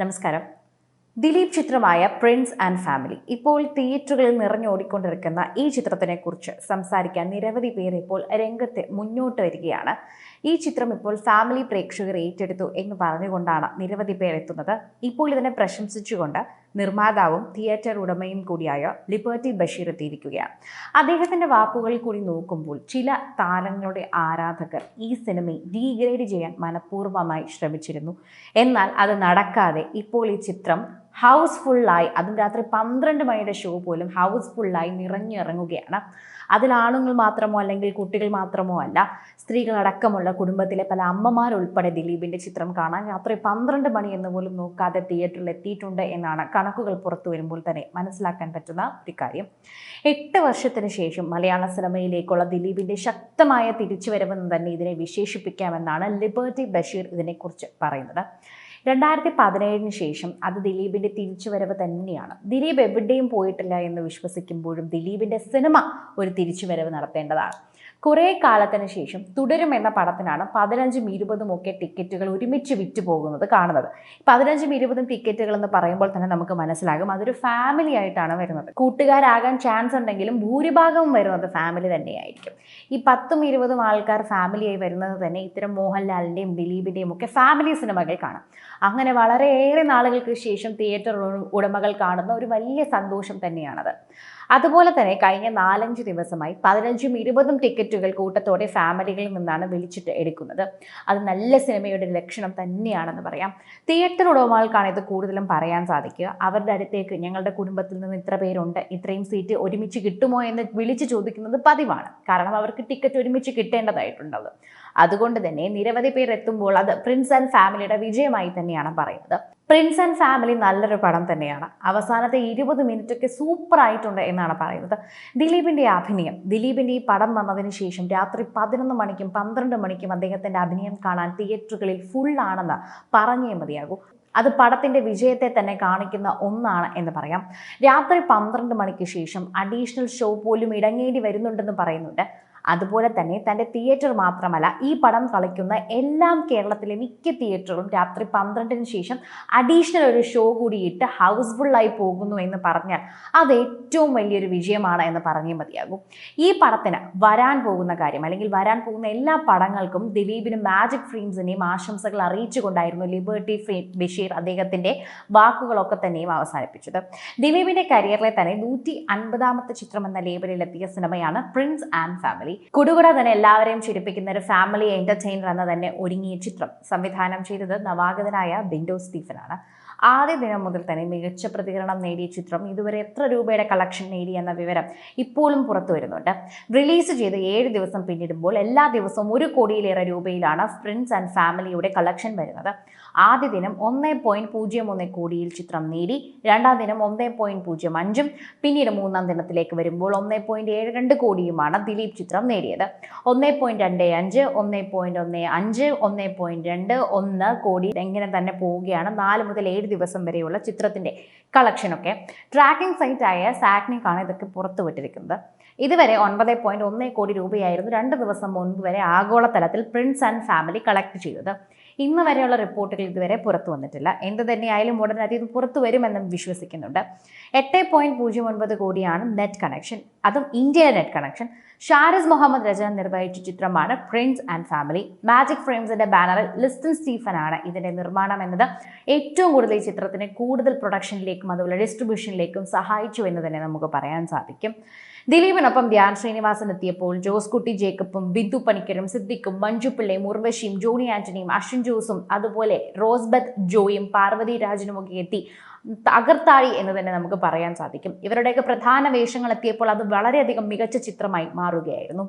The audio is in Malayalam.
നമസ്കാരം. ദിലീപ് ചിത്രമായ പ്രിൻസ് ആൻഡ് ഫാമിലി ഇപ്പോൾ തിയേറ്ററുകളിൽ നിറഞ്ഞോടിക്കൊണ്ടിരിക്കുന്ന ഈ ചിത്രത്തിനെ കുറിച്ച് സംസാരിക്കാൻ നിരവധി പേർ ഇപ്പോൾ രംഗത്ത് മുന്നോട്ട് വരികയാണ്. ഈ ചിത്രം ഇപ്പോൾ ഫാമിലി പ്രേക്ഷകർ ഏറ്റെടുത്തു എന്ന് പറഞ്ഞുകൊണ്ടാണ് നിരവധി പേർ എത്തുന്നത് ഇപ്പോൾ ഇതിനെ പ്രശംസിച്ചുകൊണ്ട് നിർമ്മാതാവും തിയേറ്റർ ഉടമയും കൂടിയായ ലിബർട്ടി ബഷീർ എത്തിയിരിക്കുകയാണ്. അദ്ദേഹത്തിന്റെ വാക്കുകളിൽ കൂടി നോക്കുമ്പോൾ ചില താരങ്ങളുടെ ആരാധകർ ഈ സിനിമയെ ഡീഗ്രേഡ് ചെയ്യാൻ മനഃപൂർവമായി ശ്രമിച്ചിരുന്നു. എന്നാൽ അത് നടക്കാതെ ഇപ്പോൾ ഈ ചിത്രം ഹൗസ്ഫുള്ളായി അതും രാത്രി പന്ത്രണ്ട് മണിയുടെ ഷോ പോലും ഹൗസ്ഫുള്ളായി നിറഞ്ഞിറങ്ങുകയാണ്. അതിൽ ആണുങ്ങൾ മാത്രമോ അല്ലെങ്കിൽ കുട്ടികൾ മാത്രമോ അല്ല സ്ത്രീകളടക്കമുള്ള കുടുംബത്തിലെ പല അമ്മമാരുൾപ്പെടെ ദിലീപിന്റെ ചിത്രം കാണാൻ രാത്രി പന്ത്രണ്ട് മണി എന്ന് പോലും നോക്കാതെ തിയേറ്ററിൽ എത്തിയിട്ടുണ്ട് എന്നാണ് കണക്കുകൾ പുറത്തു വരുമ്പോൾ തന്നെ മനസ്സിലാക്കാൻ പറ്റുന്ന ഒരു കാര്യം. എട്ട് വർഷത്തിന് ശേഷം മലയാള സിനിമയിലേക്കുള്ള ദിലീപിന്റെ ശക്തമായ തിരിച്ചുവരവെന്ന് തന്നെ ഇതിനെ വിശേഷിപ്പിക്കാമെന്നാണ് ലിബർട്ടി ബഷീർ ഇതിനെക്കുറിച്ച് പറയുന്നത്. രണ്ടായിരത്തി പതിനേഴിന് ശേഷം അത് ദിലീപിന്റെ തിരിച്ചുവരവ് തന്നെയാണ്. ദിലീപ് എവിടെയും പോയിട്ടില്ല എന്ന് വിശ്വസിക്കുമ്പോഴും ദിലീപിന്റെ സിനിമ ഒരു തിരിച്ചുവരവ് നടത്തേണ്ടതാണ്. കുറേ കാലത്തിന് ശേഷം തുടരും എന്ന പടത്തിനാണ് പതിനഞ്ചും ഇരുപതും ഒക്കെ ടിക്കറ്റുകൾ ഒരുമിച്ച് വിറ്റ് പോകുന്നത് കാണുന്നത്. പതിനഞ്ചും ഇരുപതും ടിക്കറ്റുകൾ എന്ന് പറയുമ്പോൾ തന്നെ നമുക്ക് മനസ്സിലാകും അതൊരു ഫാമിലി ആയിട്ടാണ് വരുന്നത്. കൂട്ടുകാരാകാൻ ചാൻസ് ഉണ്ടെങ്കിലും ഭൂരിഭാഗവും വരുന്നത് ഫാമിലി തന്നെയായിരിക്കും. ഈ പത്തും ഇരുപതും ആൾക്കാർ ഫാമിലിയായി വരുന്നത് തന്നെ ഇത്തരം മോഹൻലാലിന്റെയും ദിലീപിന്റെയും ഒക്കെ ഫാമിലി സിനിമകൾ കാണാം. അങ്ങനെ വളരെയേറെ നാളുകൾക്ക് ശേഷം തിയേറ്റർ ഉടമകൾ കാണുന്ന ഒരു വലിയ സന്തോഷം തന്നെയാണത്. അതുപോലെ തന്നെ കഴിഞ്ഞ നാലഞ്ച് ദിവസമായി പതിനഞ്ചും ഇരുപതും ടിക്കറ്റുകൾ കൂട്ടത്തോടെ ഫാമിലികളിൽ നിന്നാണ് വിളിച്ചിട്ട് എടുക്കുന്നത്. അത് നല്ല സിനിമയുടെ ലക്ഷണം തന്നെയാണെന്ന് പറയാം. തിയേറ്റർ ഉടമകൾക്കാണ് ഇത് കൂടുതലും പറയാൻ സാധിക്കുക. അവരുടെ അടുത്തേക്ക് ഞങ്ങളുടെ കുടുംബത്തിൽ നിന്ന് ഇത്ര പേരുണ്ട് ഇത്രയും സീറ്റ് ഒരുമിച്ച് കിട്ടുമോ എന്ന് വിളിച്ച് ചോദിക്കുന്നത് പതിവാണ്. കാരണം അവർക്ക് ടിക്കറ്റ് ഒരുമിച്ച് കിട്ടേണ്ടതായിട്ടുണ്ടത് അതുകൊണ്ട് തന്നെ നിരവധി പേർ എത്തുമ്പോൾ അത് പ്രിൻസ് ആൻഡ് ഫാമിലിയുടെ വിജയമായി തന്നെയാണ് പറയുന്നത്. പ്രിൻസ് ആൻഡ് ഫാമിലി നല്ലൊരു പടം തന്നെയാണ്. അവസാനത്തെ ഇരുപത് മിനിറ്റൊക്കെ സൂപ്പർ ആയിട്ടുണ്ട് എന്നാണ് പറയുന്നത്. ദിലീപിന്റെ അഭിനയം. ദിലീപിന്റെ ഈ പടം വന്നതിന് ശേഷം രാത്രി പതിനൊന്ന് മണിക്കും പന്ത്രണ്ട് മണിക്കും അദ്ദേഹത്തിന്റെ അഭിനയം കാണാൻ തിയേറ്ററുകളിൽ ഫുള്ളാണെന്ന് പറഞ്ഞേ മതിയാകൂ. അത് പടത്തിന്റെ വിജയത്തെ തന്നെ കാണിക്കുന്ന ഒന്നാണ് എന്ന് പറയാം. രാത്രി പന്ത്രണ്ട് മണിക്ക് ശേഷം അഡീഷണൽ ഷോ പോലും ഇടങ്ങേണ്ടി വരുന്നുണ്ടെന്ന് പറയുന്നുണ്ട്. അതുപോലെ തന്നെ തന്റെ തിയേറ്റർ മാത്രമല്ല ഈ പടം കളിക്കുന്ന എല്ലാം കേരളത്തിലെ മിക്ക തിയേറ്ററുകളും രാത്രി പന്ത്രണ്ടിന് ശേഷം അഡീഷണൽ ഒരു ഷോ കൂടിയിട്ട് ഹൗസ്ഫുള്ളായി പോകുന്നു എന്ന് പറഞ്ഞാൽ അത് ഏറ്റവും വലിയൊരു വിജയമാണ് എന്ന് പറഞ്ഞേ മതിയാകും. ഈ പടത്തിന് വരാൻ പോകുന്ന കാര്യം അല്ലെങ്കിൽ വരാൻ പോകുന്ന എല്ലാ പടങ്ങൾക്കും ദിലീപിനും മാജിക് ഫിലിംസിനെയും ആശംസകൾ അറിയിച്ചുകൊണ്ടായിരുന്നു ലിബർട്ടി ബഷീർ അദ്ദേഹത്തിന്റെ വാക്കുകളൊക്കെ തന്നെയും അവസാനിപ്പിച്ചത്. ദിലീപിന്റെ കരിയറിലെ തന്നെ നൂറ്റി അൻപതാമത്തെ ചിത്രം എന്ന ലേബലിലെത്തിയ സിനിമയാണ് പ്രിൻസ് ആൻഡ് ഫാമിലി കുടുകുട തന്നെ എല്ലാവരെയും ചിരിപ്പിക്കുന്ന ഒരു ഫാമിലി എന്റർടൈനർ എന്ന തന്നെ ഒരുങ്ങിയ ചിത്രം സംവിധാനം ചെയ്തത് നവാഗതനായ ബിൻഡോ സ്റ്റീഫനാണ്. ആദ്യ ദിനം മുതൽ തന്നെ മികച്ച പ്രതികരണം നേടിയ ചിത്രം ഇതുവരെ എത്ര രൂപയുടെ കളക്ഷൻ നേടി എന്ന വിവരം ഇപ്പോഴും പുറത്തു വരുന്നുണ്ട്. റിലീസ് ചെയ്ത് ഏഴ് ദിവസം പിന്നിടുമ്പോൾ എല്ലാ ദിവസവും ഒരു കോടിയിലേറെ രൂപയിലാണ് ഫ്രണ്ട്സ് ആൻഡ് ഫാമിലിയുടെ കളക്ഷൻ വരുന്നത്. ആദ്യ ദിനം ഒന്ന് പോയിന്റ് പൂജ്യം ഒന്ന് കോടിയിൽ ചിത്രം നേടി രണ്ടാം ദിനം ഒന്ന് പോയിന്റ് പൂജ്യം അഞ്ചും പിന്നീട് മൂന്നാം ദിനത്തിലേക്ക് വരുമ്പോൾ ഒന്ന് പോയിന്റ് ഏഴ് രണ്ട് കോടിയുമാണ് ദിലീപ് ചിത്രം നേടിയത്. ഒന്ന് പോയിന്റ് രണ്ട് അഞ്ച് ഒന്ന് പോയിന്റ് ഒന്ന് അഞ്ച് ഒന്ന് പോയിന്റ് രണ്ട് ഒന്ന് കോടി എങ്ങനെ തന്നെ പോവുകയാണ് നാല് മുതൽ ഏഴ് ദിവസം വരെയുള്ള ചിത്രത്തിന്റെ കളക്ഷനൊക്കെ. ട്രാക്കിംഗ് സൈറ്റായ സാക്നിക്കാണ് ഇതൊക്കെ പുറത്തുവിട്ടിരിക്കുന്നത് ഇതുവരെ ഒൻപത് പോയിന്റ് ഒന്ന് കോടി രൂപയായിരുന്നു രണ്ട് ദിവസം മുൻപ് വരെ ആഗോളതലത്തിൽ പ്രിൻസ് ആൻഡ് ഫാമിലി കളക്ട് ചെയ്തത്. ഇന്ന് വരെയുള്ള റിപ്പോർട്ടുകൾ ഇതുവരെ പുറത്തു വന്നിട്ടില്ല. എന്ത് തന്നെയായാലും ഉടനടി ഇത് പുറത്തു വരുമെന്നും വിശ്വസിക്കുന്നുണ്ട്. എട്ട് പോയിന്റ് പൂജ്യം ഒൻപത് കോടിയാണ് നെറ്റ് കണക്ഷൻ അതും ഇന്ത്യയിലെ നെറ്റ് കണക്ഷൻ ഷാരിസ് മുഹമ്മദ് രചന നിർവഹിച്ച ചിത്രമാണ് പ്രിൻസ് ആൻഡ് ഫാമിലി മാജിക് ഫ്രെയിംസിന്റെ ബാനറിൽ ലിസ്റ്റൻ സ്റ്റീഫൻ ആണ് ഇതിന്റെ നിർമ്മാണം എന്നത്. ഏറ്റവും കൂടുതൽ ഈ ചിത്രത്തിന് കൂടുതൽ പ്രൊഡക്ഷനിലേക്കും അതുപോലെ ഡിസ്ട്രിബ്യൂഷനിലേക്കും സഹായിച്ചു എന്ന് തന്നെ നമുക്ക് പറയാൻ സാധിക്കും. ദിലീപിനൊപ്പം ധ്യാൻ ശ്രീനിവാസൻ എത്തിയപ്പോൾ ജോസ് കുട്ടി ജേക്കബും ബിന്ദു പണിക്കരും സിദ്ദിഖും മഞ്ജു പിള്ളയും ഉർവശിയും ജോണി ആന്റണിയും അശ്വിൻ ജോസും അതുപോലെ റോസ്ബത്ത് ജോയും പാർവതി രാജനും ഒക്കെ എത്തി തകർത്താഴി എന്ന് തന്നെ നമുക്ക് പറയാൻ സാധിക്കും. ഇവരുടെയൊക്കെ പ്രധാന വേഷങ്ങൾ എത്തിയപ്പോൾ അത് വളരെയധികം മികച്ച ചിത്രമായി മാറുകയായിരുന്നു.